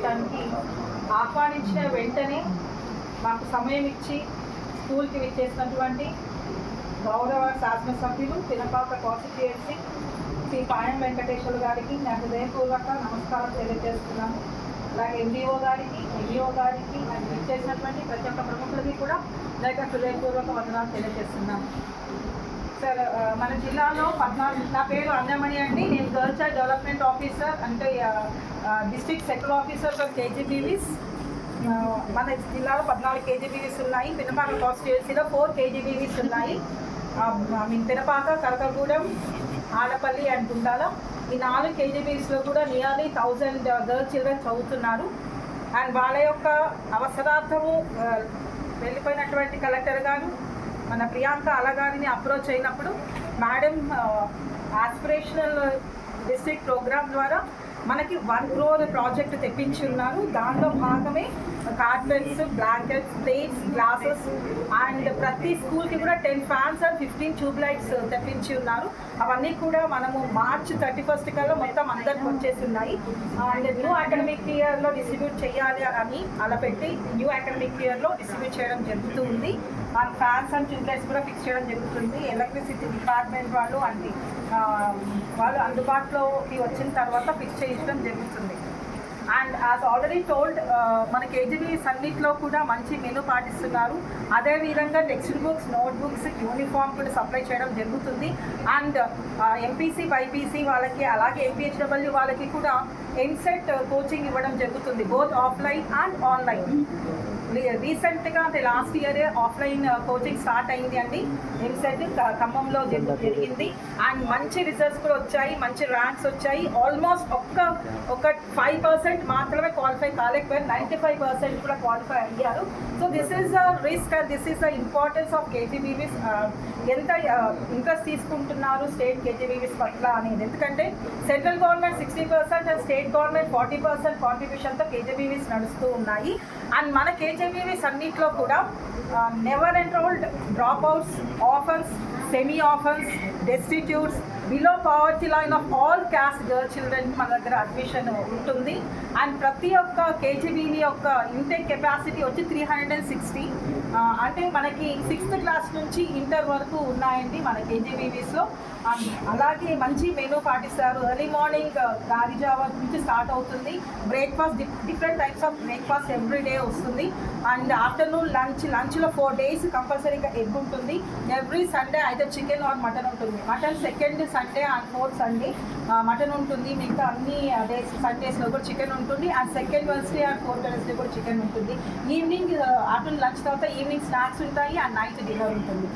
చేయడానికి ఆహ్వానించిన వెంటనే మాకు సమయం ఇచ్చి స్కూల్కి విచ్చేసినటువంటి గౌరవ శాసనసభ్యులు పినపాక కాన్స్టిట్యుయెన్సీ శ్రీ పాయం వెంకటేశ్వర గారికి నా హృదయపూర్వక నమస్కారం తెలియజేస్తున్నాను అలాగే ఎండిఓ గారికి ఎన్డీఓ గారికి నాకు ఇచ్చేసినటువంటి ప్రతి ఒక్క ప్రముఖులకి కూడా నా యొక్క హృదయపూర్వక వందనాలు తెలియజేస్తున్నాను సార్ మన జిల్లాలో పద్నాలుగు నా పేరు అంజమణి అండి. నేను గర్ల్ చైల్డ్ డెవలప్మెంట్ ఆఫీసర్ అంటే district sector officer for KGBVs. మన జిల్లాలో పద్నాలుగు కేజీబీవీస్ ఉన్నాయి. పినపాక కాన్స్టిట్యున్సీలో ఫోర్ కేజీబీవీస్ ఉన్నాయి. I mean Pinapaka Karakagudem Allapalli and Gundala. ఈ నాలుగు కేజీబీస్లో కూడా నియర్లీ థౌజండ్ గర్ల్ చిల్డ్రన్ చదువుతున్నారు. అండ్ వాళ్ళ యొక్క అవసరార్థము వెళ్ళిపోయినటువంటి కలెక్టర్ గారు మన ప్రియాంక అలగారిని అప్రోచ్ అయినప్పుడు మేడం ఆస్పిరేషనల్ డిస్ట్రిక్ట్ ప్రోగ్రామ్ ద్వారా మనకి వన్ క్రోర్ ప్రాజెక్ట్ తెప్పించి ఉన్నారు. దానిలో భాగమే carpets blankets plates glasses and ప్రతి స్కూల్కి కూడా ten fans and fifteen tube lights తెప్పించి ఉన్నారు. అవన్నీ కూడా మనము మార్చ్ థర్టీ ఫస్ట్ కల్లా మొత్తం అందరికి వచ్చేసి ఉన్నాయి అండ్ న్యూ అకాడమిక్ ఇయర్లో డిస్ట్రిబ్యూట్ చేయాలి అని అలా పెట్టి న్యూ అకాడమిక్ ఇయర్లో డిస్ట్రిబ్యూట్ చేయడం జరుగుతూ ఉంది and fans and tube lights కూడా ఫిక్స్ చేయడం జరుగుతుంది. ఎలక్ట్రిసిటీ డిపార్ట్మెంట్ వాళ్ళు అండ్ వాళ్ళు అందుబాటులోకి వచ్చిన తర్వాత ఫిక్స్ చేయించడం జరుగుతుంది. అండ్ యాజ్ ఆల్రెడీ టోల్డ్ మన కేజీబీస్ అన్నింటిలో కూడా మంచి మెను పాటిస్తున్నారు. అదేవిధంగా text books note books uniform కూడా సప్లై చేయడం జరుగుతుంది. అండ్ ఎంపీసీ బైపీసీ వాళ్ళకి అలాగే ఎంపీహెచ్డబ్ల్యూ వాళ్ళకి కూడా ఎన్సెట్ కోచింగ్ ఇవ్వడం జరుగుతుంది బోత్ ఆఫ్లైన్ అండ్ ఆన్లైన్. రీసెంట్గా అంటే లాస్ట్ ఇయరే ఆఫ్లైన్ కోచింగ్ స్టార్ట్ అయింది అండి. ఎంసెట్ ఖమ్మంలో జరుగు- జరిగింది. అండ్ మంచి రిజల్ట్స్ కూడా వచ్చాయి మంచి ర్యాంక్స్ వచ్చాయి. ఆల్మోస్ట్ ఒక్క ఒక ఫైవ్ పర్సెంట్ మాత్రమే క్వాలిఫై కాలేకపోయారు నైంటీ ఫైవ్ పర్సెంట్ కూడా క్వాలిఫై అయ్యారు. So this is the risk and this is the importance of KGBVs ఎంత ఇంట్రెస్ట్ తీసుకుంటున్నారు స్టేట్ కేజీబీవీస్ పట్ల అనేది. ఎందుకంటే central government sixty percent and state government forty percent కాంట్రిబ్యూషన్తో KGBVs నడుస్తూ ఉన్నాయి. అండ్ మన కేజీబీవీస్ అన్నింటిలో కూడా never enrolled dropouts orphans semi orphans destitutes below poverty line of all caste girl children మన దగ్గర అడ్మిషన్ ఉంటుంది. అండ్ ప్రతి ఒక్క కేజీబీని యొక్క ఇంటేక్ కెపాసిటీ వచ్చి త్రీ హండ్రెడ్ అండ్ సిక్స్టీ అంటే మనకి సిక్స్త్ క్లాస్ నుంచి ఇంటర్ వరకు ఉన్నాయండి మన కేజీబీవీస్లో అలాగే మంచి మెనూ పాటిస్తారు. ఎర్లీ మార్నింగ్ గాలి జావా నుంచి స్టార్ట్ అవుతుంది. Breakfast different types of breakfast every day వస్తుంది. అండ్ ఆఫ్టర్నూన్ లంచ్ లంచ్లో ఫోర్ డేస్ కంపల్సరీగా ఎగ్ ఉంటుంది. ఎవ్రీ సండే అయితే చికెన్ ఆర్ మటన్ ఉంటుంది. Mutton second Sunday and fourth Sunday mutton ఉంటుంది మిగతా అన్ని డేస్ సండేస్లో కూడా చికెన్ ఉంటుంది. And second Wednesday and fourth Wednesday కూడా చికెన్ ఉంటుంది. ఈవినింగ్ ఆఫ్టర్నూన్ లంచ్ తర్వాత ఈవినింగ్ స్నాక్స్ ఉంటాయి అండ్ నైట్ డిన్నర్ ఉంటుంది.